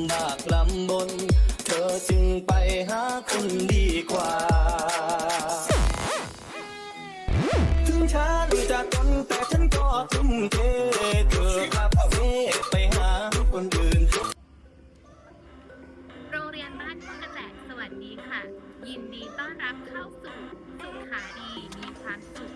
ำบากลำบน เธอจึงไปหาคนดีกว่า ถึงฉันจะทนแต่ฉันก็ทุ่มเทเธอครับเวไปหาคนอื่น โรงเรียนบ้านพวกกรสวัสดีค่ะ ยินดีต้อนรับเข้าสู่สุขาดีมีความสุข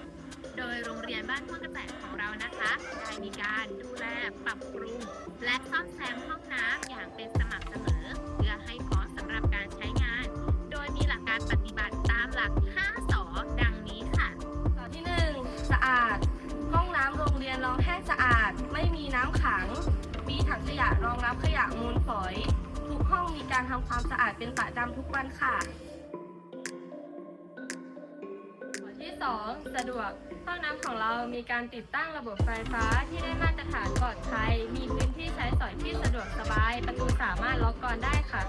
โดยโรงเรียนบ้านม่วงกระแจของเรานะคะ ได้มีการดูแลปรับปรุง และซ่อมแซมห้องน้ำอย่างเป็นสม่ำเสมอ เพื่อให้พร้อมสำหรับการใช้งาน โดยมีหลักการปฏิบัติตามหลัก 5สอดังนี้ค่ะข้อที่หนึ่งสะอาด ห้องน้ำโรงเรียนรองแห้งสะอาด ไม่มีน้ำขัง มีถังขยะรองรับขยะมูลฝอย ทุกห้องมีการทำความสะอาดเป็นประจำทุกวันค่ะ 2 สะดวก ห้องน้ำของเรามีการติดตั้งระบบไฟฟ้าที่ได้มาตรฐานปลอดภัย มีพื้นที่ใช้สอยที่สะดวกสบาย ประตูสามารถล็อกก่อนได้ค่ะ